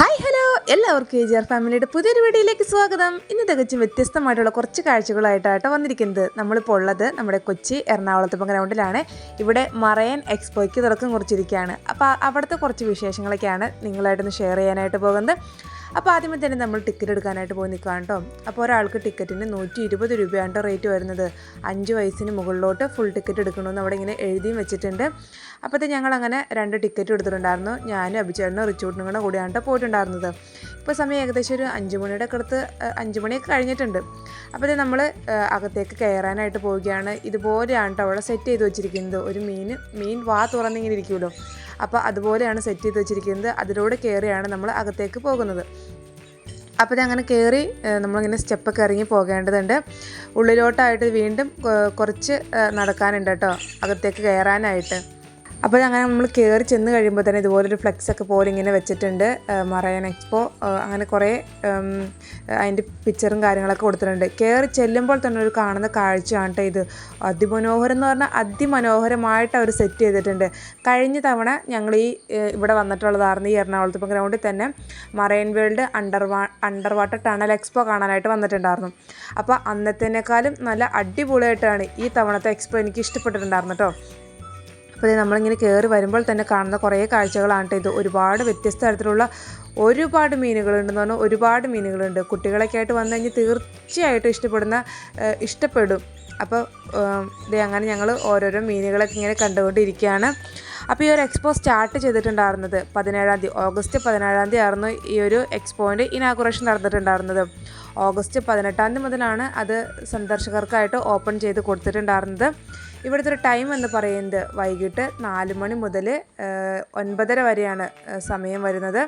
Hi hello എല്ലാവർക്കും A G R ഫാമിലിയുടെ പുതിയൊരു വീഡിയോയിലേക്ക് സ്വാഗതം. ഇന്ന് തികച്ചും വ്യത്യസ്തമായിട്ടുള്ള കുറച്ച് കാഴ്ചകളായിട്ടാണ് വന്നിരിക്കുന്നത്. നമ്മളിപ്പോൾ ഉള്ളത് നമ്മുടെ കൊച്ചി എറണാകുളത്ത് ഗ്രൗണ്ടിലാണ്. ഇവിടെ മറയൻ എക്സ്പോയ്ക്ക് തുടക്കം കുറിച്ചിരിക്കുകയാണ്. അപ്പോൾ അവിടുത്തെ കുറച്ച് വിശേഷങ്ങളൊക്കെയാണ് നിങ്ങളായിട്ടൊന്ന് ഷെയർ ചെയ്യാനായിട്ട് പോകുന്നത്. അപ്പോൾ ആദ്യമേ തന്നെ നമ്മൾ ടിക്കറ്റ് എടുക്കാനായിട്ട് പോയി നിൽക്കുകയാണ് കേട്ടോ. അപ്പോൾ ഒരാൾക്ക് ടിക്കറ്റിന് നൂറ്റി ഇരുപത് രൂപയാണ് റേറ്റ് വരുന്നത്. അഞ്ച് വയസ്സിന് മുകളിലോട്ട് ഫുൾ ടിക്കറ്റ് എടുക്കണമെന്ന് അവിടെ ഇങ്ങനെ എഴുതിയും വെച്ചിട്ടുണ്ട്. അപ്പോഴത്തെ ഞങ്ങൾ അങ്ങനെ രണ്ട് ടിക്കറ്റ് എടുത്തിട്ടുണ്ടായിരുന്നു. ഞാനും അഭിചേട്ടനും റിച്ചൂട്ടിനും കൂടെ കൂടിയാണ് ട്ടോ പോയിട്ടുണ്ടായിരുന്നത്. ഇപ്പോൾ സമയം ഏകദേശം ഒരു അഞ്ച് മണിയുടെ അടുത്ത് അഞ്ച് മണിയൊക്കെ കഴിഞ്ഞിട്ടുണ്ട്. അപ്പോൾ നമ്മൾ അകത്തേക്ക് കയറാനായിട്ട് പോവുകയാണ്. ഇതുപോലെയാണ് അവിടെ സെറ്റ് ചെയ്ത് വെച്ചിരിക്കുന്നത്. ഒരു മീൻ മീൻ വാ തുറന്നിങ്ങനെ ഇരിക്കുമല്ലോ. അപ്പോൾ അതുപോലെയാണ് സെറ്റ് ചെയ്ത് വെച്ചിരിക്കുന്നത്. അതിലൂടെ കയറിയാണ് നമ്മൾ അകത്തേക്ക് പോകുന്നത്. അപ്പോൾ ഇതങ്ങനെ കയറി നമ്മളിങ്ങനെ സ്റ്റെപ്പൊക്കെ ഇറങ്ങി പോകേണ്ടതുണ്ട്. ഉള്ളിലോട്ടായിട്ട് വീണ്ടും കുറച്ച് നടക്കാനുണ്ട് കേട്ടോ. അകത്തേക്ക് കയറാനായിട്ട്. അപ്പോൾ അങ്ങനെ നമ്മൾ കയറി ചെന്ന് കഴിയുമ്പോൾ തന്നെ ഇതുപോലൊരു ഫ്ലെക്സൊക്കെ പോലെ ഇങ്ങനെ വെച്ചിട്ടുണ്ട് മറയൻ എക്സ്പോ. അങ്ങനെ കുറേ അതിന്റെ പിക്ചറും കാര്യങ്ങളൊക്കെ കൊടുത്തിട്ടുണ്ട്. കയറി ചെല്ലുമ്പോൾ തന്നെ ഒരു കാണുന്ന കാഴ്ചയാണ് കേട്ടോ ഇത്. അതിമനോഹരം എന്ന് പറഞ്ഞാൽ അതിമനോഹരമായിട്ട് അവർ സെറ്റ് ചെയ്തിട്ടുണ്ട്. കഴിഞ്ഞ തവണ ഞങ്ങൾ ഈ ഇവിടെ വന്നിട്ടുള്ളതായിരുന്നു ഈ എറണാകുളത്ത് ഇപ്പം ഗ്രൗണ്ടിൽ തന്നെ marine world under under water tunnel expo കാണാനായിട്ട് വന്നിട്ടുണ്ടായിരുന്നു. അപ്പോൾ അന്നത്തേനേക്കാളും നല്ല അടിപൊളിയായിട്ടാണ് ഈ തവണത്തെ എക്സ്പോ എനിക്ക് ഇഷ്ടപ്പെട്ടിട്ടുണ്ടായിരുന്നു കേട്ടോ അപ്പോൾ നമ്മളിങ്ങനെ കയറി വരുമ്പോൾ തന്നെ കാണുന്ന കുറേ കാഴ്ചകളാണ് ഇത്. ഒരുപാട് വ്യത്യസ്ത തരത്തിലുള്ള ഒരുപാട് മീനുകളുണ്ടെന്ന് പറഞ്ഞാൽ ഒരുപാട് മീനുകളുണ്ട്. കുട്ടികളൊക്കെ ആയിട്ട് വന്നു കഴിഞ്ഞാൽ തീർച്ചയായിട്ടും ഇഷ്ടപ്പെടുന്ന ഇഷ്ടപ്പെടും. അപ്പോൾ ഇത് അങ്ങനെ ഞങ്ങൾ ഓരോരോ മീനുകളൊക്കെ ഇങ്ങനെ കണ്ടുകൊണ്ടിരിക്കുകയാണ്. അപ്പോൾ ഈ ഒരു എക്സ്പോ സ്റ്റാർട്ട് ചെയ്തിട്ടുണ്ടായിരുന്നത് പതിനേഴാം തീയതി ഓഗസ്റ്റ് പതിനേഴാം തീയതി ആയിരുന്നു ഈ ഒരു എക്സ്പോന്റെ ഇനാഗുറേഷൻ നടന്നിട്ടുണ്ടായിരുന്നത്. ഓഗസ്റ്റ് പതിനെട്ടാം തീയതി മുതലാണ് അത് സന്ദർശകർക്കായിട്ട് ഓപ്പൺ ചെയ്ത് കൊടുത്തിട്ടുണ്ടായിരുന്നത്. ഇവിടുത്തെ ടൈം എന്ന് പറയുന്നത് വൈകിട്ട് നാല് മണി മുതൽ ഒൻപതര വരെയാണ് സമയം വരുന്നത്.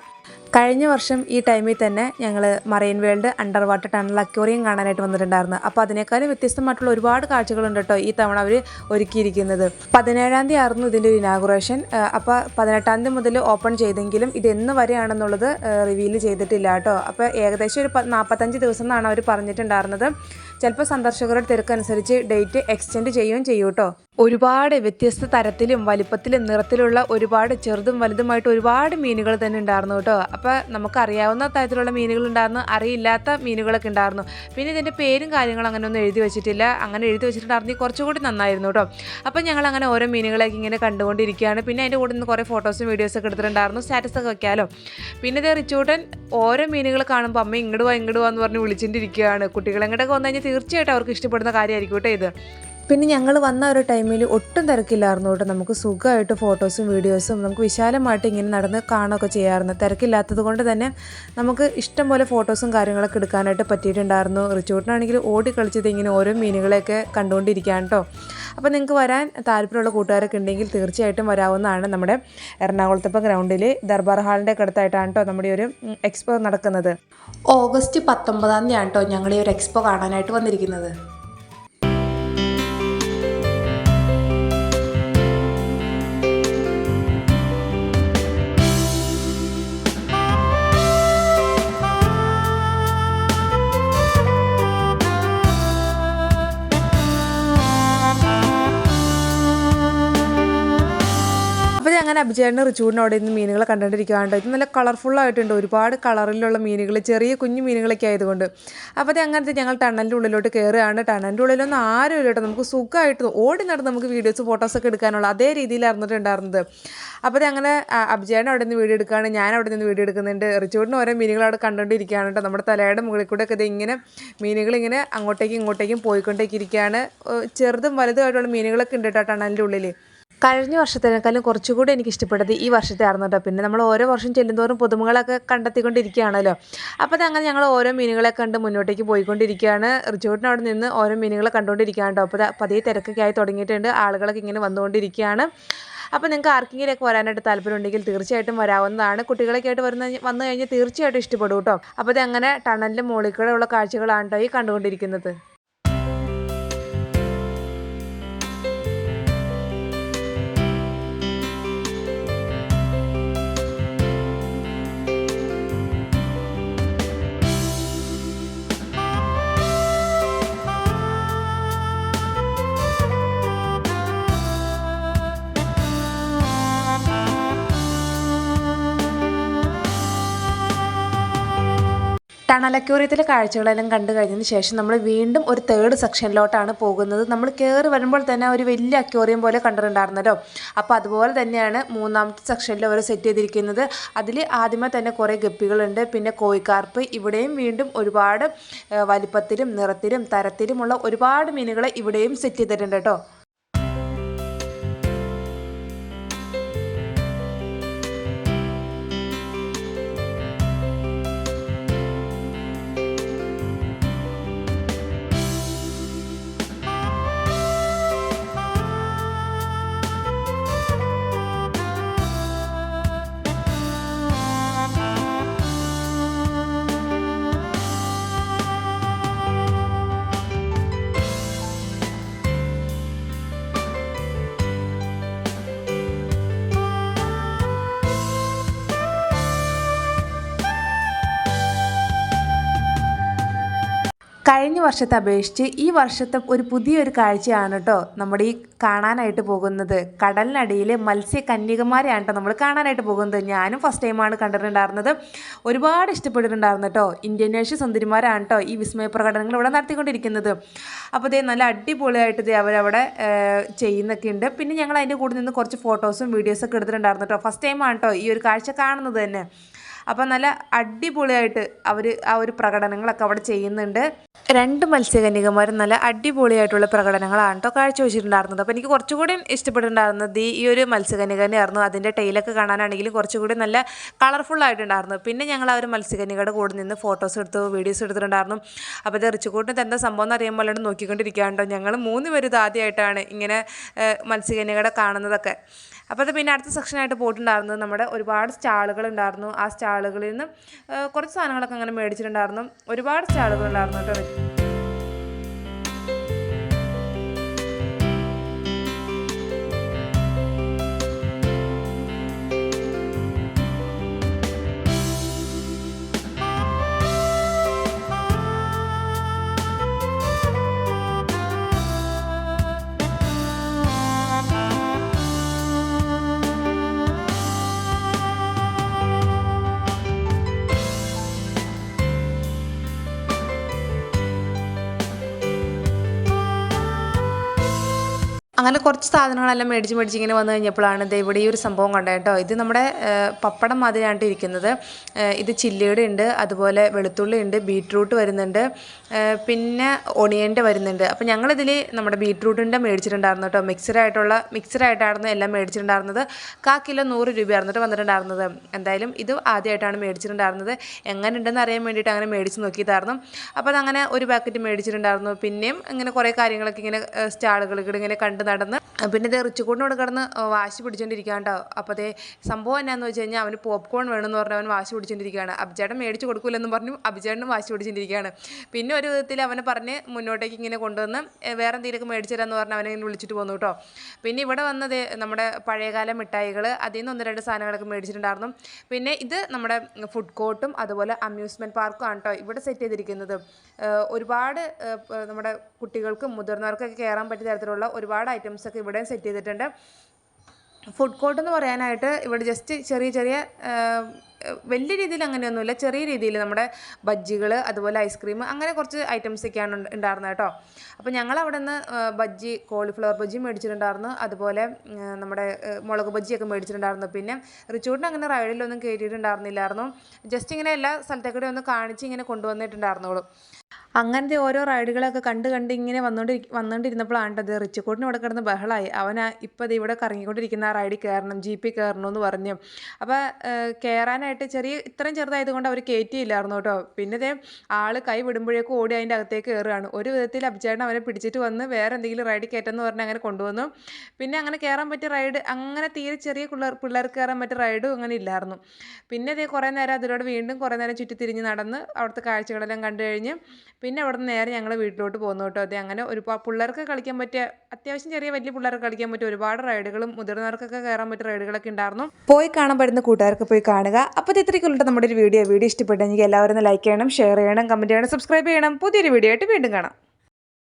കഴിഞ്ഞ വർഷം ഈ ടൈമിൽ തന്നെ ഞങ്ങൾ marine world under water tunnel aquarium കാണാനായിട്ട് വന്നിട്ടുണ്ടായിരുന്നു. അപ്പോൾ അതിനേക്കാളും വ്യത്യസ്തമായിട്ടുള്ള ഒരുപാട് കാഴ്ചകളുണ്ട് കേട്ടോ ഈ തവണ അവർ ഒരുക്കിയിരിക്കുന്നത്. പതിനേഴാം തീയതി ആയിരുന്നു ഇതിന്റെ ഒരു ഇനാഗുറേഷൻ അപ്പോൾ പതിനെട്ടാം തീയതി മുതൽ ഓപ്പൺ ചെയ്തെങ്കിലും ഇത് എന്ന് വരെയാണെന്നുള്ളത് റിവീൽ ചെയ്തിട്ടില്ല കേട്ടോ. അപ്പോൾ ഏകദേശം ഒരു നാൽപ്പത്തഞ്ച് ദിവസം എന്നാണ് അവർ പറഞ്ഞിട്ടുണ്ടായിരുന്നത്. ചിലപ്പോൾ സന്ദർശകരുടെ തിരക്കനുസരിച്ച് ഡേറ്റ് എക്സ്റ്റെൻഡ് ചെയ്യുകയും ചെയ്യും കേട്ടോ. ഒരുപാട് വ്യത്യസ്ത തരത്തിലും വലിപ്പത്തിലും നിറത്തിലുള്ള ഒരുപാട് ചെറുതും വലുതുമായിട്ട് ഒരുപാട് മീനുകൾ തന്നെ ഉണ്ടായിരുന്നു കേട്ടോ. അപ്പോൾ നമുക്കറിയാവുന്ന തരത്തിലുള്ള മീനുകൾ ഉണ്ടായിരുന്നു അറിയില്ലാത്ത മീനുകളൊക്കെ ഉണ്ടായിരുന്നു. പിന്നെ ഇതിന്റെ പേരും കാര്യങ്ങളും അങ്ങനെ ഒന്നും എഴുതി വെച്ചിട്ടില്ല. അങ്ങനെ എഴുതി വെച്ചിട്ടുണ്ടായിരുന്നെങ്കിൽ കുറച്ചുകൂടി നന്നായിരുന്നു കേട്ടോ. അപ്പോൾ ഞങ്ങൾ അങ്ങനെ ഓരോ മീനുകളൊക്കെ ഇങ്ങനെ കണ്ടുകൊണ്ടിരിക്കുകയാണ്. പിന്നെ അതിന്റെ കൂടെ നിന്ന് കുറേ ഫോട്ടോസും വീഡിയോസും ഒക്കെ എടുത്തിട്ടുണ്ടായിരുന്നു സ്റ്റാറ്റസ് ഒക്കെ വെക്കാമല്ലോ പിന്നെ ഇത് റിച്ചൂട്ടൻ ഓരോ മീനുകൾ കാണുമ്പോൾ അമ്മ ഇങ്ങോട്ട് വാ ഇങ്ങോട്ട് വാ എന്ന് പറഞ്ഞ് വിളിച്ചിട്ടിരിക്കുകയാണ്. കുട്ടികളെങ്ങോട്ടൊക്കെ വന്നു കഴിഞ്ഞാൽ തീർച്ചയായിട്ടും അവർക്ക് ഇഷ്ടപ്പെടുന്ന കാര്യമായിരിക്കും കേട്ടോ ഇത്. പിന്നെ ഞങ്ങൾ വന്ന ഒരു ടൈമിൽ ഒട്ടും തിരക്കില്ലായിരുന്നു കേട്ടോ. നമുക്ക് സുഖമായിട്ട് ഫോട്ടോസും വീഡിയോസും നമുക്ക് വിശാലമായിട്ട് ഇങ്ങനെ നടന്ന് കാണുകയൊക്കെ ചെയ്യാറുണ്ട് തിരക്കില്ലാത്തത് കൊണ്ട് തന്നെ നമുക്ക് ഇഷ്ടം പോലെ ഫോട്ടോസും കാര്യങ്ങളൊക്കെ എടുക്കാനായിട്ട് പറ്റിയിട്ടുണ്ടായിരുന്നു. റിച്ചോട്ടിനാണെങ്കിൽ ഓടി കളിച്ചത് ഇങ്ങനെ ഓരോ മീനുകളെയൊക്കെ കണ്ടുകൊണ്ടിരിക്കുകയാണ് കേട്ടോ. അപ്പോൾ നിങ്ങൾക്ക് വരാൻ താല്പര്യമുള്ള കൂട്ടുകാരൊക്കെ ഉണ്ടെങ്കിൽ തീർച്ചയായിട്ടും വരാവുന്നതാണ് നമ്മുടെ എറണാകുളത്തപ്പം ഗ്രൗണ്ടിൽ ദർബാർ ഹാളിന്റെ അടുത്തായിട്ടാണ് കേട്ടോ നമ്മുടെ ഒരു എക്സ്പോ നടക്കുന്നത്. ഓഗസ്റ്റ് പത്തൊമ്പതാം തീയതിയാണ് കേട്ടോ ഞങ്ങൾ ഒരു എക്സ്പോ കാണാനായിട്ട് വന്നിരിക്കുന്നത്. അങ്ങനെ അഭിചേട്ടന് അവിടെ നിന്ന് മീനുകളെ കണ്ടുകൊണ്ടിരിക്കുകയാണ് ഇത് നല്ല കളർഫുൾ ആയിട്ടുണ്ട് ഒരുപാട് കളറിലുള്ള മീനുകൾ ചെറിയ കുഞ്ഞു മീനുകളൊക്കെ ആയതുകൊണ്ട്. അപ്പോൾ അത് അങ്ങനത്തെ ഞങ്ങൾ ടണലിന്റെ ഉള്ളിലോട്ട് കയറുകയാണ്. ടണലിന്റെ ഉള്ളിലൊന്നും ആരും ഇല്ല നമുക്ക് സുഖമായിട്ട് ഓടി നടന്ന് നമുക്ക് വീഡിയോസ് ഫോട്ടോസൊക്കെ എടുക്കാനുള്ള അതേ രീതിയിലായിരുന്നിട്ടുണ്ടായിരുന്നത് അപ്പോൾ അത് അങ്ങനെ അഭിചേട്ടൻ അവിടെ നിന്ന് വീഡിയോ എടുക്കുകയാണ്. ഞാൻ അവിടെ നിന്ന് വീഡിയോ എടുക്കുന്നുണ്ട്. റിച്ചൂടിന് ഓരോ മീനുകൾ അവിടെ കണ്ടുകൊണ്ടിരിക്കുകയാണ് കേട്ടോ. നമ്മുടെ തലയുടെ മുകളിൽ കൂടെ ഒക്കെ ഇങ്ങനെ മീനുകൾ ഇങ്ങനെ അങ്ങോട്ടേക്കും ഇങ്ങോട്ടേക്കും പോയിക്കൊണ്ടേക്കിരിക്കുകയാണ്. ചെറുതും വലുതുമായിട്ടുള്ള മീനുകളൊക്കെ ഉണ്ട് കേട്ടോ ടണലിന്റെ ഉള്ളിൽ. കഴിഞ്ഞ വർഷത്തേക്കാളും കുറച്ചുകൂടി എനിക്ക് ഇഷ്ടപ്പെട്ടത് ഈ വർഷത്തെ ആയിരുന്നു കേട്ടോ പിന്നെ നമ്മൾ ഓരോ വർഷം ചെല്ലുന്തോറും പുതുമകളൊക്കെ കണ്ടെത്തിക്കൊണ്ടിരിക്കുകയാണല്ലോ. അപ്പോൾ അതങ്ങനെ ഞങ്ങൾ ഓരോ മീനുകളെ കണ്ട് മുന്നോട്ടേക്ക് പോയിക്കൊണ്ടിരിക്കുകയാണ്. റിച്ചോട്ടിന് അവിടെ നിന്ന് ഓരോ മീനുകളെ കണ്ടുകൊണ്ടിരിക്കുകയാണ് കേട്ടോ അപ്പോൾ പതിയെ തിരക്കൊക്കെ ആയി തുടങ്ങിയിട്ടുണ്ട്. ആളുകളൊക്കെ ഇങ്ങനെ വന്നുകൊണ്ടിരിക്കുകയാണ്. അപ്പോൾ നിങ്ങൾക്ക് ആർക്കെങ്കിലുമൊക്കെ വരാനായിട്ട് താല്പര്യമുണ്ടെങ്കിൽ തീർച്ചയായിട്ടും വരാവുന്നതാണ്. കുട്ടികളൊക്കെ ആയിട്ട് വരുന്ന വന്നു കഴിഞ്ഞാൽ തീർച്ചയായിട്ടും ഇഷ്ടപ്പെടും കേട്ടോ അപ്പോൾ അതങ്ങനെ ടണലിന്റെ മുകളിൽ കൂടെ ഉള്ള കാഴ്ചകളാണ് കേട്ടോ ഈ കണ്ടുകൊണ്ടിരിക്കുന്നത്. ടണൽ അക്യൂറിയത്തിലെ കാഴ്ചകളെല്ലാം കണ്ടു കഴിഞ്ഞതിന് ശേഷം നമ്മൾ വീണ്ടും ഒരു തേർഡ് സെക്ഷനിലോട്ടാണ് പോകുന്നത്. നമ്മൾ കയറി വരുമ്പോൾ തന്നെ ഒരു വലിയ അക്യൂറിയം പോലെ കണ്ടിട്ടുണ്ടായിരുന്നല്ലോ. അപ്പോൾ അതുപോലെ തന്നെയാണ് മൂന്നാമത്തെ സെക്ഷനിൽ അവർ സെറ്റ് ചെയ്തിരിക്കുന്നത്. അതിൽ ആദ്യമേ തന്നെ കുറേ ഗപ്പികളുണ്ട്. പിന്നെ കോഴിക്കാർപ്പ്. ഇവിടെയും വീണ്ടും ഒരുപാട് വലിപ്പത്തിലും നിറത്തിലും തരത്തിലുമുള്ള ഒരുപാട് മീനുകളെ ഇവിടെയും സെറ്റ് ചെയ്തിട്ടുണ്ട് കേട്ടോ. കഴിഞ്ഞ വർഷത്തെ അപേക്ഷിച്ച് ഈ വർഷത്തെ ഒരു പുതിയൊരു കാഴ്ചയാണ് കേട്ടോ നമ്മുടെ ഈ കാണാനായിട്ട് പോകുന്നത്. കടലിനടിയിൽ മത്സ്യകന്യകമാരെയാണ് കേട്ടോ നമ്മൾ കാണാനായിട്ട് പോകുന്നത്. ഞാനും ഫസ്റ്റ് ടൈമാണ് കണ്ടിട്ടുണ്ടായിരുന്നത്. ഒരുപാട് ഇഷ്ടപ്പെട്ടിട്ടുണ്ടായിരുന്നു കേട്ടോ ഇന്ത്യൻ നേഴ്സ് സുന്ദരിമാരാണ് കേട്ടോ ഈ വിസ്മയ പ്രകടനങ്ങൾ ഇവിടെ നടത്തിക്കൊണ്ടിരിക്കുന്നത്. അപ്പോൾ ഇതേ നല്ല അടിപൊളിയായിട്ട് ഇതേ അവരവിടെ ചെയ്യുന്നൊക്കെ ഉണ്ട്. പിന്നെ ഞങ്ങൾ അതിന്റെ കൂടെ നിന്ന് കുറച്ച് ഫോട്ടോസും വീഡിയോസൊക്കെ എടുത്തിട്ടുണ്ടായിരുന്നു കേട്ടോ ഫസ്റ്റ് ടൈമാണ് കേട്ടോ ഈ ഒരു കാഴ്ച കാണുന്നത് തന്നെ. അപ്പോൾ നല്ല അടിപൊളിയായിട്ട് അവർ ആ ഒരു പ്രകടനങ്ങളൊക്കെ അവിടെ ചെയ്യുന്നുണ്ട്. രണ്ട് മത്സ്യകന്യകമാരും നല്ല അടിപൊളിയായിട്ടുള്ള പ്രകടനങ്ങളാണ് കേട്ടോ കാഴ്ചവെച്ചിട്ടുണ്ടായിരുന്നത്. അപ്പോൾ എനിക്ക് കുറച്ചുകൂടി ഇഷ്ടപ്പെട്ടിട്ടുണ്ടായിരുന്നത് ഈ ഒരു മത്സ്യകന്യകനെയായിരുന്നു. അതിന്റെ ടൈലൊക്കെ കാണാനാണെങ്കിലും കുറച്ചുകൂടി നല്ല കളർഫുൾ ആയിട്ടുണ്ടായിരുന്നു. പിന്നെ ഞങ്ങൾ ആ ഒരു മത്സ്യകന്യകയുടെ കൂടെ നിന്ന് ഫോട്ടോസ് എടുത്തു വീഡിയോസ് എടുത്തിട്ടുണ്ടായിരുന്നു. അപ്പോൾ ഇത് റിച്ചുകൂട്ടിന് എന്താ സംഭവം എന്ന് അറിയാൻ പോലെ നോക്കിക്കൊണ്ടിരിക്കുകയാണ്ടോ ഞങ്ങൾ മൂന്ന് പേരും ഇത് ആദ്യമായിട്ടാണ് ഇങ്ങനെ മത്സ്യകന്യകയുടെ കാണുന്നതൊക്കെ. അപ്പോൾ അത് പിന്നെ അടുത്ത സെക്ഷനായിട്ട് പോയിട്ടുണ്ടായിരുന്നത് നമ്മുടെ ഒരുപാട് സ്റ്റാളുകൾ ഉണ്ടായിരുന്നു. ആ സ്റ്റാളുകളിൽ നിന്ന് കുറച്ച് സാധനങ്ങളൊക്കെ അങ്ങനെ മേടിച്ചിട്ടുണ്ടായിരുന്നു. ഒരുപാട് സ്റ്റാളുകൾ ഉണ്ടായിരുന്നു കേട്ടോ അങ്ങനെ കുറച്ച് സാധനങ്ങളെല്ലാം മേടിച്ച് മേടിച്ച് ഇങ്ങനെ വന്നു കഴിഞ്ഞപ്പോഴാണ് ദേ ഇവിടെ ഈ ഒരു സംഭവം കണ്ടത് കേട്ടോ. ഇത് നമ്മുടെ പപ്പടം മാതിരിയാണ് ഇരിക്കുന്നത്. ഇത് ചില്ലിയുടെ ഉണ്ട് അതുപോലെ വെളുത്തുള്ളി ഉണ്ട് ബീട്രൂട്ട് വരുന്നുണ്ട് പിന്നെ ഒണിയന്റെ വരുന്നുണ്ട്. അപ്പോൾ ഞങ്ങളിതിൽ നമ്മുടെ ബീട്രൂട്ടിന്റെ മേടിച്ചിട്ടുണ്ടായിരുന്നു കേട്ടോ. മിക്സഡായിട്ടുള്ള മിക്സഡായിട്ടായിരുന്നു എല്ലാം മേടിച്ചിട്ടുണ്ടായിരുന്നത്. കാ കിലോ നൂറ് രൂപയായിരുന്നു കേട്ടോ വന്നിട്ടുണ്ടായിരുന്നത്. എന്തായാലും ഇത് ആദ്യമായിട്ടാണ് മേടിച്ചിട്ടുണ്ടായിരുന്നത്. എങ്ങനെ ഉണ്ടെന്ന് അറിയാൻ വേണ്ടിയിട്ട് അങ്ങനെ മേടിച്ച് നോക്കിയതായിരുന്നു. അപ്പോൾ അതങ്ങനെ ഒരു പാക്കറ്റ് മേടിച്ചിട്ടുണ്ടായിരുന്നു. പിന്നെയും ഇങ്ങനെ കുറേ കാര്യങ്ങളൊക്കെ ഇങ്ങനെ സ്റ്റാളുകൾ ഇങ്ങനെ കണ്ട് ആ, പിന്നെ ഇത് റിച്ചുകൂടിനോട് കിടന്ന് വാശി പിടിച്ചോണ്ടിരിക്കുകയാണ് കേട്ടോ അപ്പോൾ അതേ സംഭവം എന്നാന്ന് വെച്ച് കഴിഞ്ഞാൽ അവന് പോപ്കോൺ വേണമെന്ന് പറഞ്ഞ് അവൻ വാശി പിടിച്ചോണ്ടിരിക്കുകയാണ്. അഭിചേട്ടൻ മേടിച്ച് കൊടുക്കില്ലെന്ന് പറഞ്ഞു അഭിചേട്ടനും വാശി പിടിച്ചോണ്ടിരിക്കുകയാണ്. പിന്നെ ഒരു വിധത്തിൽ അവനെ പറഞ്ഞ് മുന്നോട്ടേക്ക് ഇങ്ങനെ കൊണ്ടുവന്ന് വേറെ എന്തെങ്കിലുമൊക്കെ മേടിച്ചു തരാമെന്ന് പറഞ്ഞ് അവനെ ഇങ്ങനെ വിളിച്ചിട്ട് പോന്നു കേട്ടോ. പിന്നെ ഇവിടെ വന്നത് നമ്മുടെ പഴയകാല മിഠായികൾ അതിൽ നിന്ന് ഒന്ന് രണ്ട് സാധനങ്ങളൊക്കെ മേടിച്ചിട്ടുണ്ടായിരുന്നു. പിന്നെ ഇത് നമ്മുടെ ഫുഡ് കോർട്ടും അതുപോലെ അമ്യൂസ്മെന്റ് പാർക്കും ആണ് കേട്ടോ ഇവിടെ സെറ്റ് ചെയ്തിരിക്കുന്നത്. ഒരുപാട് നമ്മുടെ കുട്ടികൾക്കും മുതിർന്നവർക്കൊക്കെ കയറാൻ പറ്റിയ തരത്തിലുള്ള ഒരുപാട് ഐറ്റംസ് ഒക്കെ ഇവിടെ സെറ്റ് ചെയ്തിട്ടുണ്ട്. ഫുഡ് കോർട്ട് എന്ന് പറയാനായിട്ട് ഇവിടെ ജസ്റ്റ് ചെറിയ ചെറിയ വലിയ രീതിയിൽ അങ്ങനെയൊന്നുമില്ല. ചെറിയ രീതിയിൽ നമ്മുടെ ബജ്ജികൾ അതുപോലെ ഐസ്ക്രീം അങ്ങനെ കുറച്ച് ഐറ്റംസ് ഒക്കെയാണ് ഉണ്ട്- ഉണ്ടായിരുന്നത് കേട്ടോ. അപ്പോൾ ഞങ്ങൾ അവിടെ നിന്ന് ബജ്ജി കോളിഫ്ലവർ ബജ്ജി മേടിച്ചിട്ടുണ്ടായിരുന്നു. അതുപോലെ നമ്മുടെ മുളക് ബജ്ജിയൊക്കെ മേടിച്ചിട്ടുണ്ടായിരുന്നു. പിന്നെ റിച്ചൂട്ടിന് അങ്ങനെ റൈഡിലൊന്നും കയറ്റിയിട്ടുണ്ടായിരുന്നില്ലായിരുന്നു ജസ്റ്റ് ഇങ്ങനെ എല്ലാ സ്ഥലത്തേക്കൂടെ ഒന്ന് കാണിച്ച് ഇങ്ങനെ കൊണ്ടുവന്നിട്ടുണ്ടായിരുന്നുള്ളൂ. അങ്ങനത്തെ ഓരോ റൈഡുകളൊക്കെ കണ്ട് കണ്ട് ഇങ്ങനെ വന്നോണ്ടി വന്നുകൊണ്ടിരുന്നപ്പോഴാണ് അത് റിച്ചിക്കോട്ടിന് ഇവിടെ കിടന്ന് ബഹളായി. അവൻ ഇപ്പോൾ അത് ഇവിടെ കറങ്ങിക്കൊണ്ടിരിക്കുന്ന ആ റൈഡിൽ കയറണം ജീപ്പിൽ കയറണം എന്ന് പറഞ്ഞു. അപ്പോൾ കയറാനായിട്ട് ചെറിയ ഇത്രയും ചെറുതായതുകൊണ്ട് അവർ കയറ്റിയില്ലായിരുന്നു കേട്ടോ. പിന്നെ ഇതേ ആൾ കൈ വിടുമ്പോഴേക്കും ഓടി അതിന്റെ അകത്തേക്ക് കയറുകയാണ്. ഒരു വിധത്തിൽ അഭിചേട്ടൻ അവനെ പിടിച്ചിട്ട് വന്ന് വേറെ എന്തെങ്കിലും റൈഡിൽ കയറ്റെന്ന് പറഞ്ഞ് അങ്ങനെ കൊണ്ടുവന്നു. പിന്നെ അങ്ങനെ കയറാൻ പറ്റിയ റൈഡ് അങ്ങനെ തീരെ ചെറിയ പിള്ളേർ പിള്ളേർക്ക് കയറാൻ പറ്റിയ റൈഡും അങ്ങനെ ഇല്ലായിരുന്നു. പിന്നെ ഇതേ കുറേ നേരം അതിലൂടെ വീണ്ടും കുറേ നേരം ചുറ്റി തിരിഞ്ഞ് നടന്ന് അവിടുത്തെ കാഴ്ചകളെല്ലാം കണ്ടു കഴിഞ്ഞ് പിന്നെ അവിടെ നിന്ന് നേരെ ഞങ്ങൾ വീട്ടിലോട്ട് പോകുന്നു കേട്ടോ. അതെ അങ്ങനെ ഒരുപാട് പിള്ളേർക്ക് കളിക്കാൻ പറ്റിയ അത്യാവശ്യം ചെറിയ വലിയ പിള്ളേർക്ക് കളിക്കാൻ പറ്റിയ ഒരുപാട് റൈഡുകളും മുതിർന്നവർക്കൊക്കെ കയറാൻ പറ്റിയ റൈഡുകളൊക്കെ ഉണ്ടായിരുന്നു. പോയി കാണാൻ പറ്റുന്ന കൂട്ടുകാർക്ക് പോയി കാണുക. അപ്പോൾ ഇത് ഇത്രയ്ക്കുള്ള നമ്മുടെ ഒരു വീഡിയോ. വീഡിയോ ഇഷ്ടപ്പെട്ടെങ്കിൽ എല്ലാവരും ലൈക്ക് ചെയ്യണം ഷെയർ ചെയ്യണം കമന്റ് ചെയ്യണം സബ്സ്ക്രൈബ് ചെയ്യണം. പുതിയൊരു വീഡിയോ ആയിട്ട് വീണ്ടും കാണാം.